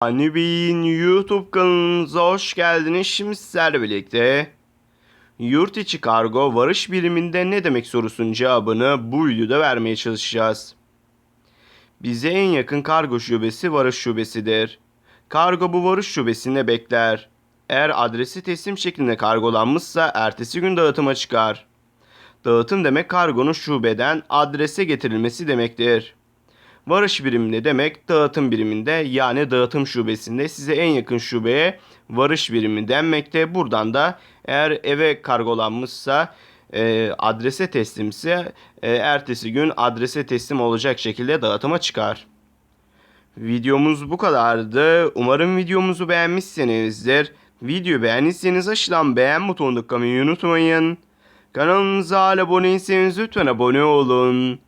Hani YouTube kanalınıza hoş geldiniz. Şimdi sizlerle birlikte yurt içi kargo varış biriminde ne demek sorusunun cevabını bu videoda vermeye çalışacağız. Bize en yakın kargo şubesi varış şubesidir. Kargo bu varış şubesinde bekler. Eğer adresi teslim şeklinde kargolanmışsa ertesi gün dağıtıma çıkar. Dağıtım demek kargonun şubeden adrese getirilmesi demektir. Varış biriminde demek dağıtım biriminde yani dağıtım şubesinde size en yakın şubeye varış birimi denmekte. Buradan da eğer eve kargolanmışsa e, adrese teslimse e, ertesi gün adrese teslim olacak şekilde dağıtıma çıkar. Videomuz bu kadardı. Umarım videomuzu beğenmişsinizdir. Videoyu beğendiyseniz aşağıdan beğen butonuna tıklamayı unutmayın. Kanalımıza abone değilseniz lütfen abone olun.